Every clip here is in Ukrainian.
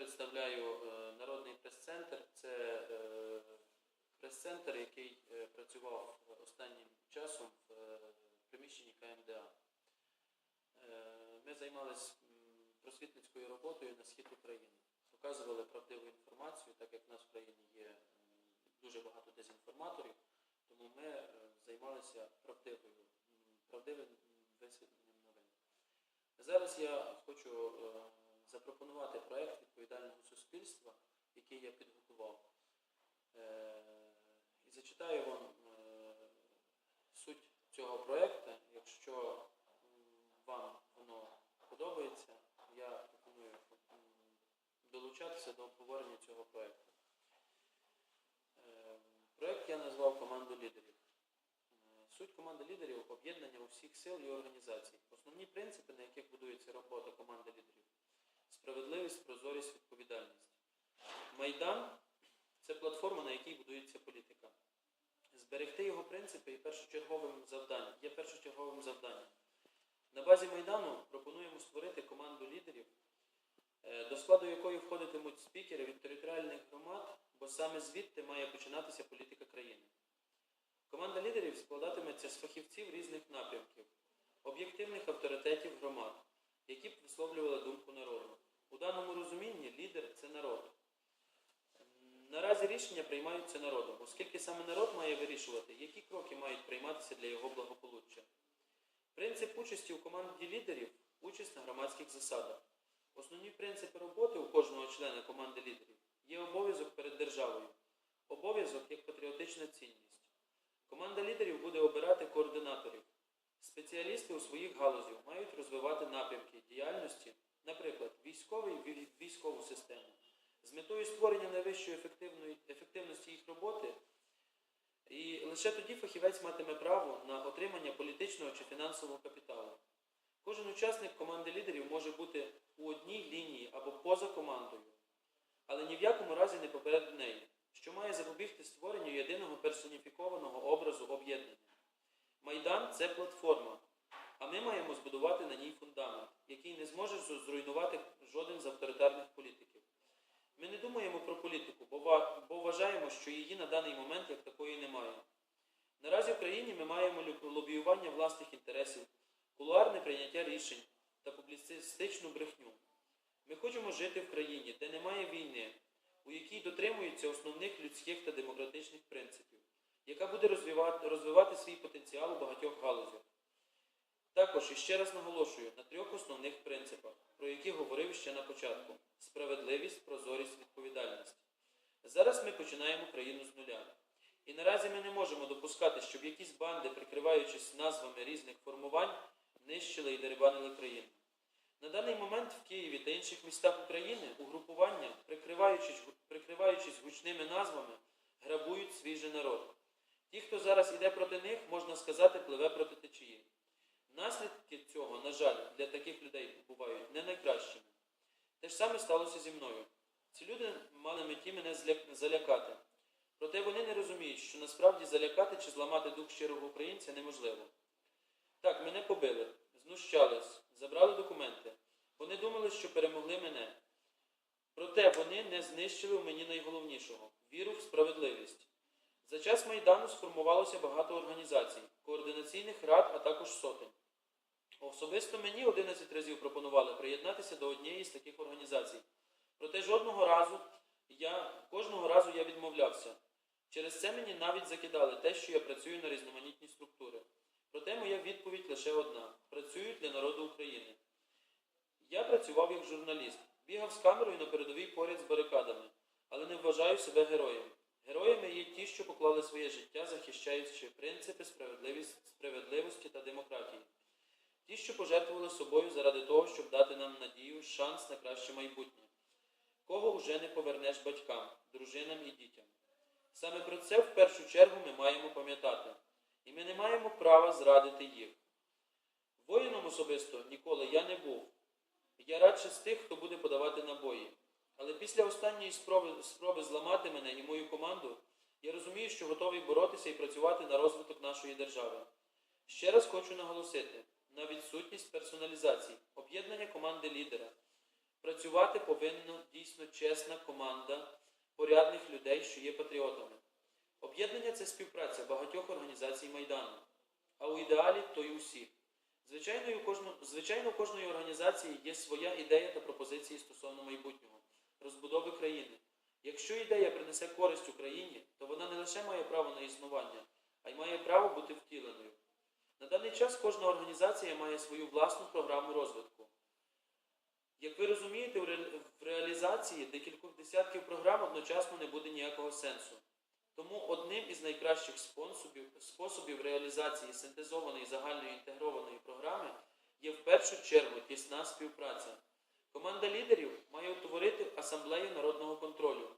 представляю е, Народний прес-центр. Це е, прес-центр, який е, працював останнім часом в приміщенні КМДА. Ми займалися просвітницькою роботою на схід України. Показували правдиву інформацію, так як в нас в країні є дуже багато дезінформаторів, тому ми займалися правдивою, правдивим висвітленням новин. Зараз я хочу запропонувати проект відповідального суспільства, який я підготував. Е, І зачитаю вам е, суть цього проекту. Якщо вам воно подобається, я пропоную долучатися до обговорення цього проекту. Е, Проект я назвав команду лідерів. Суть команди лідерів об'єднання усіх сил і організацій. Основні принципи, на яких будується робота команди лідерів справедливість, прозорість, відповідальність. Майдан це платформа, на якій будується політика. Зберегти його принципи є першочерговим завданням. Є першочерговим завданням. На базі Майдану пропонуємо створити команду лідерів, е, до складу якої входитимуть спікери від територіальних громад, бо саме звідти має починатися політика країни. Команда лідерів складатиметься з фахівців різних напрямків, об'єктивних авторитетів громад, які б висловлювали думку народу. У даному розумінні лідер це народ. Наразі рішення приймаються народом, оскільки саме народ має вирішувати, які кроки мають прийматися для його благополуччя. Принцип участі у команді лідерів участь на громадських засадах. Основні принципи роботи у кожного члена команди лідерів є обов'язок перед державою, обов'язок як патріотична цінність. Команда лідерів буде обирати координаторів. Спеціалісти у своїх галузях мають розвивати напрямки діяльності, наприклад, військовий ві- військову систему, з метою створення найвищої ефективності їх роботи. І лише тоді фахівець матиме право на отримання політичного чи фінансового капіталу. Кожен учасник команди лідерів може бути у одній лінії або поза командою, але ні в якому разі не поперед неї, що має запобігти створенню єдиного персоніфікованого образу об'єднання. Майдан це платформа, а ми маємо збудувати на ній фундамент, який не зможе зруйнувати жоден з авторитарних політиків. Ми не думаємо про політику, бо, вважаємо, що її на даний момент як такої немає. Наразі в країні ми маємо лобіювання власних інтересів, кулуарне прийняття рішень та публіцистичну брехню. Ми хочемо жити в країні, де немає війни, у якій дотримуються основних людських та демократичних принципів, яка буде розвивати, розвивати свій потенціал у багатьох галузях. Також іще раз наголошую на трьох основних принципах, про які говорив ще на початку: справедливість, прозорість, відповідальність. Зараз ми починаємо країну з нуля. І наразі ми не можемо допускати, щоб якісь банди, прикриваючись назвами різних формувань, нищили і дерибанили країну. На даний момент в Києві та інших містах України угрупування, прикриваючись, прикриваючись гучними назвами, грабують свій же народ. Ті, хто зараз іде проти них, можна сказати, пливе проти течії. Наслідки цього, на жаль, для таких людей бувають не найкращими. Те ж саме сталося зі мною. Ці люди мали меті мене залякати. Проте вони не розуміють, що насправді залякати чи зламати дух щирого українця неможливо. Так, мене побили, знущались, забрали документи. Вони думали, що перемогли мене. Проте вони не знищили в мені найголовнішого віру в справедливість. За час Майдану сформувалося багато організацій, координаційних рад, а також сотень. Особисто мені 11 разів пропонували приєднатися до однієї з таких організацій. Проте жодного разу я кожного разу я відмовлявся. Через це мені навіть закидали те, що я працюю на різноманітні структури. Проте моя відповідь лише одна: працюю для народу України. Я працював як журналіст, бігав з камерою на передовій поряд з барикадами, але не вважаю себе героєм. Героями є ті, що поклали своє життя, захищаючи принципи справедливості. Ті, що пожертвували собою заради того, щоб дати нам надію, шанс на краще майбутнє. Кого уже не повернеш батькам, дружинам і дітям. Саме про це в першу чергу ми маємо пам'ятати, і ми не маємо права зрадити їх. Воїном особисто ніколи я не був. Я радше з тих, хто буде подавати набої. Але після останньої спроби, спроби зламати мене і мою команду, я розумію, що готовий боротися і працювати на розвиток нашої держави. Ще раз хочу наголосити на відсутність персоналізацій, об'єднання команди лідера. Працювати повинна дійсно чесна команда порядних людей, що є патріотами. Об'єднання це співпраця багатьох організацій Майдану, а у ідеалі то й усіх. Звичайно, у звичайно, у кожної організації є своя ідея та пропозиції стосовно майбутнього, розбудови країни. Якщо ідея принесе користь Україні, то вона не лише має право на існування, а й має право бути втіленою. На даний час кожна організація має свою власну програму розвитку. Як ви розумієте, в реалізації декількох десятків програм одночасно не буде ніякого сенсу. Тому одним із найкращих способів, способів реалізації синтезованої загальної інтегрованої програми є в першу чергу тісна співпраця. Команда лідерів має утворити асамблею народного контролю,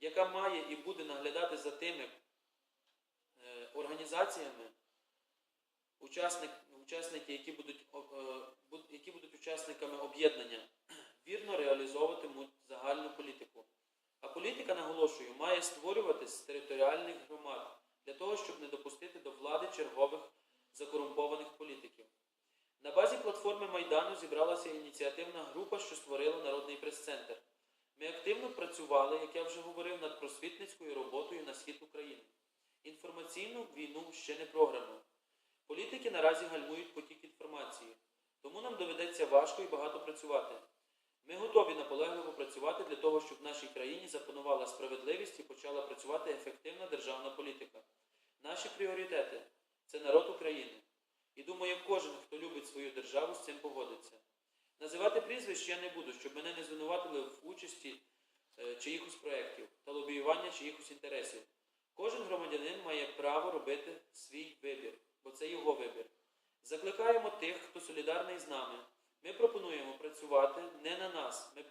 яка має і буде наглядати за тими е, організаціями, учасник, учасники, які будуть, е, які будуть учасниками об'єднання, вірно реалізовуватимуть загальну політику. А політика, наголошую, має створюватись з територіальних громад для того, щоб не допустити до влади чергових закорумпованих політиків. На базі платформи Майдану зібралася ініціативна група, що створила Народний прес-центр. Ми активно працювали, як я вже говорив, над просвітницькою роботою на схід України. Інформаційну війну ще не програно. Політики наразі гальмують потік інформації, тому нам доведеться важко і багато працювати. Ми готові наполегливо працювати для того, щоб в нашій країні запанувала справедливість і почала працювати ефективна державна політика. Наші пріоритети це народ України. І думаю, кожен, хто любить свою державу, з цим погодиться. Називати прізвищ я не буду, щоб мене не звинуватили в участі е, чиїхось проєктів та лобіювання чиїхось інтересів. Кожен громадянин має право робити свій вибір, бо це його вибір. Закликаємо тих, хто солідарний з нами. Ми пропонуємо працювати не на нас, ми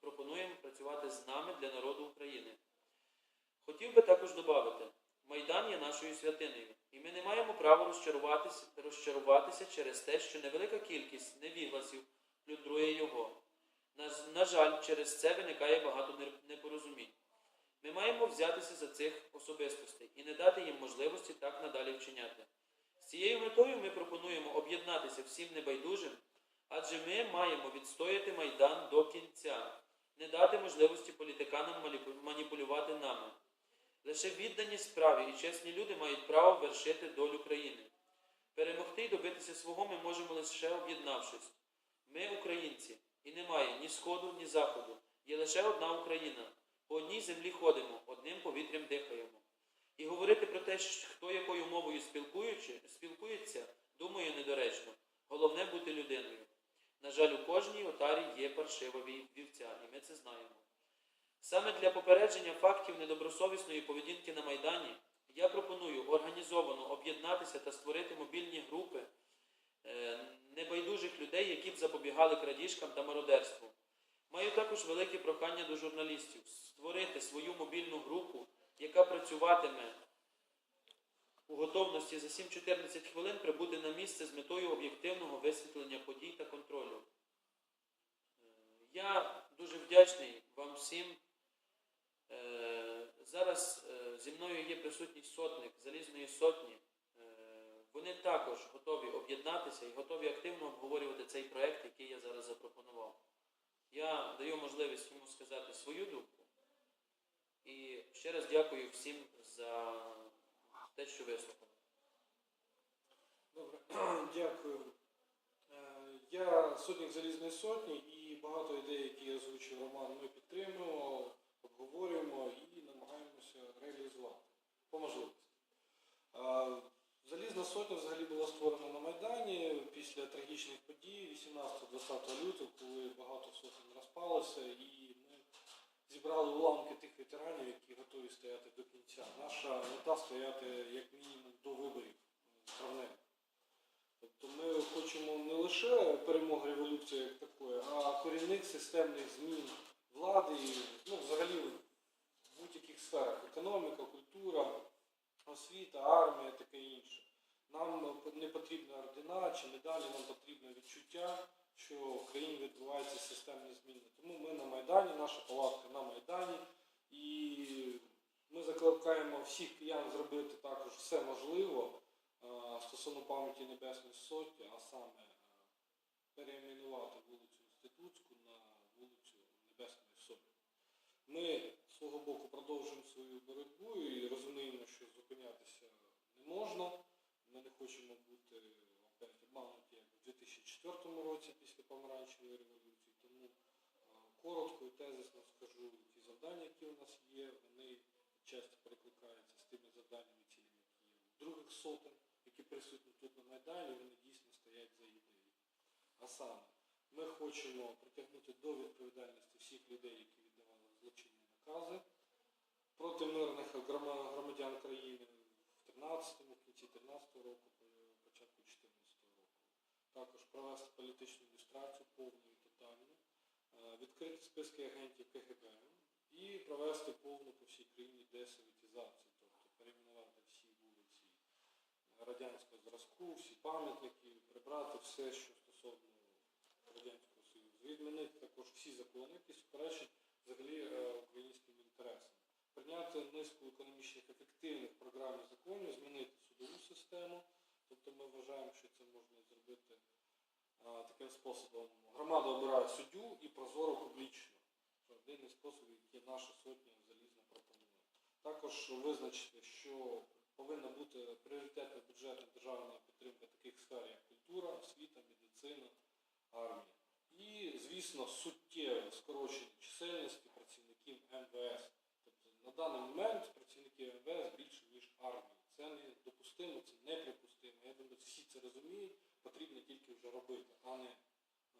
пропонуємо працювати з нами для народу України. Хотів би також додати, Майдан є нашою святиною, і ми не маємо права розчаруватися, розчаруватися через те, що невелика кількість невігласів плюндрує його. На, жаль, через це виникає багато непорозумінь. Ми маємо взятися за цих особистостей і не дати їм можливості так надалі вчиняти. З цією метою ми пропонуємо об'єднатися всім небайдужим, адже ми маємо відстояти Майдан до кінця, не дати можливості політиканам маніпулювати нами. Лише віддані справі і чесні люди мають право вершити долю країни. Перемогти і добитися свого ми можемо лише об'єднавшись. Ми українці, і немає ні сходу, ні заходу. Є лише одна Україна. По одній землі ходимо, одним повітрям дихаємо. І говорити про те, хто якою мовою спілкується, думаю, недоречно. Головне бути людиною. На жаль, у кожній отарі є паршива вівця, і ми це знаємо. Саме для попередження фактів недобросовісної поведінки на Майдані я пропоную організовано об'єднатися та створити мобільні групи е, небайдужих людей, які б запобігали крадіжкам та мародерству. Маю також велике прохання до журналістів створити свою мобільну групу, яка працюватиме у готовності за 7-14 хвилин прибути на місце з метою об'єктивного висвітлення подій та контролю. Я дуже вдячний вам всім. Е, Зараз е, зі мною є присутній сотник Залізної сотні. Е, Вони також готові об'єднатися і готові активно обговорювати цей проект, який я зараз запропонував. Я даю можливість йому сказати свою думку. І ще раз дякую всім за те, що вислухали. Добре, дякую. Е, Я сотник Залізної сотні і багато ідей, які озвучив Роман, ми підтримуємо, обговорюємо і намагаємося реалізувати по можливості. Е, Залізна сотня взагалі була створена на Майдані після трагічних подій 18-20 лютого, коли багато сотень розпалося, і ми зібрали уламки тих ветеранів, які готові стояти до кінця. Наша мета стояти як мінімум до виборів е, травневих. Тобто ми хочемо не лише перемоги революції як такої, а корінних системних змін влади, і, ну, взагалі в будь-яких сферах економіка, культура, освіта, армія, таке інше. Нам не потрібна ордена чи медалі, нам потрібно відчуття, що в країні відбуваються системні зміни. Тому ми на Майдані, наша палатка на Майдані, і ми закликаємо всіх киян зробити також все можливе е, стосовно пам'яті Небесної Сотні, а саме е, переіменувати вулицю Інститутську на вулицю особі. Ми з свого боку продовжуємо свою боротьбу і розуміємо, що зупинятися не можна. Ми не хочемо бути опять обмануті як в 2004 році після помаранчевої революції. Тому е, коротко і тезисно скажу, ті завдання, які у нас є, вони часто перекликаються з тими завданнями, цілями, які є в других сотень, які присутні тут на Майдані, вони дійсно стоять за ідеєю. А саме, ми хочемо притягнути до відповідальності всіх людей, які віддавали злочинні накази проти мирних громадян країни в 13-му, в кінці 13-го року, початку 14-го року. Також провести політичну ілюстрацію повну і тотальну, е, відкрити списки агентів КГБ і провести повну по всій країні десоветизацію, тобто перейменувати всі вулиці радянського зразку, всі пам'ятники, прибрати все, що стосовно Радянського Союзу. Відмінити також всі закони, які суперечать взагалі е, українським інтересам. Прийняти низку економічних ефективних програм і законів, змінити судову систему. Тобто ми вважаємо, що це можна зробити а, таким способом. Громада обирає суддю і прозоро публічно. Це один із способів, наша сотня залізно пропонує. Також визначити, що повинна бути пріоритетна бюджетна державна підтримка таких сфер, як культура, освіта, медицина, армія. І, звісно, суттєве скорочення чисельності працівників МВС. Тобто на даний момент працівників МВС більше, ніж армії. Це недопустимо, це неприпустимо. Я думаю, всі це розуміють, потрібно тільки вже робити, а не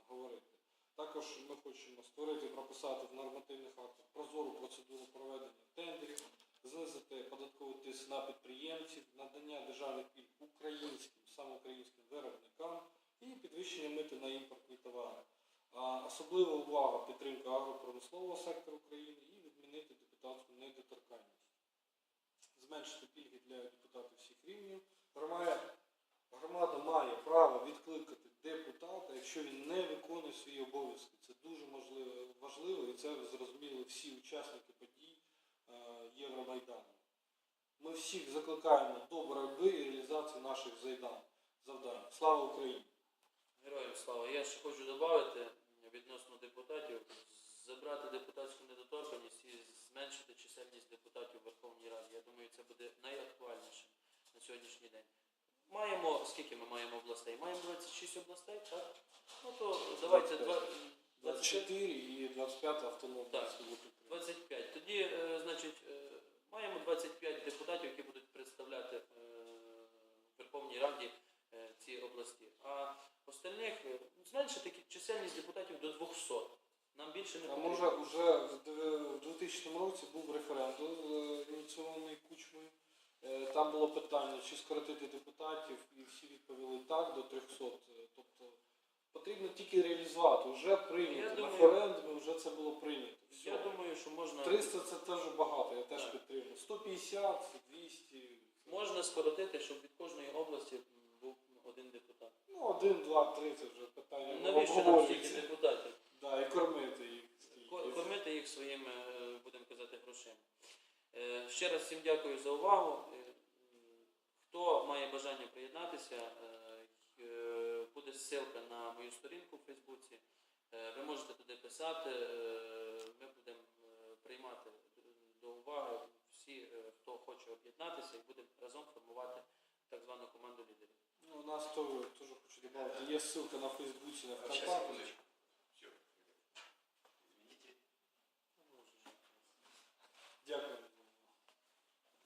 говорити. Також ми хочемо створити і прописати в нормативних актах прозору процедуру проведення тендерів, знизити податковий тиск на підприємців, надання державних пільг українським, саме українським виробникам і підвищення мити на імпортні товари. Особлива увага підтримка агропромислового сектору України і відмінити депутатську недоторканність. Зменшити пільги для депутатів всіх рівнів. Громада, має право відкликати депутата, якщо він не виконує свої обов'язки. Це дуже можливо, важливо і це зрозуміли всі учасники подій е, Євромайдану. Ми всіх закликаємо до боротьби і реалізації наших завдань. Слава Україні! Героям слава. Я ще хочу додати відносно депутатів, забрати депутатську недоторканність і зменшити чисельність депутатів в Верховній Раді. Я думаю, це буде найактуальніше на сьогоднішній день. Маємо, скільки ми маємо областей? Маємо 26 областей, так? Ну то давайте два- 25. 24 і 25 автономна Так. республіка. 25. Тоді, е, значить, е, маємо 25 депутатів, які будуть представляти е, в Верховній Раді е, ці області. А остальних е, зменшити чисельність депутатів до 200. Нам більше не А потрібно. може вже в д- в 2000 році був референдум е, ініційований Там було питання, чи скоротити депутатів, і всі відповіли так до 300. Е, Тобто потрібно тільки реалізувати. Вже прийнято референдумі, вже це було прийнято. Все. Я думаю, що можна, 300 це теж багато, я теж Так. підтримую. 150, 200. можна скоротити, щоб від кожної області був один депутат. Ну, один, два, три це вже питання Навіщо нам стільки депутатів? Да, і кормити їх. Ко- Кормити їх своїми, е, будемо казати, грошима. Е, Ще раз всім дякую за увагу. Хто має бажання приєднатися, е, е, буде ссылка на мою сторінку в Фейсбуці. Е, ви можете туди писати, ми будемо приймати до уваги всі, хто хоче об'єднатися, і будемо разом формувати так звану команду лідерів. Ну, у нас теж хочу додати. Є ссылка на Фейсбуці, на ВКонтакте. Дякую.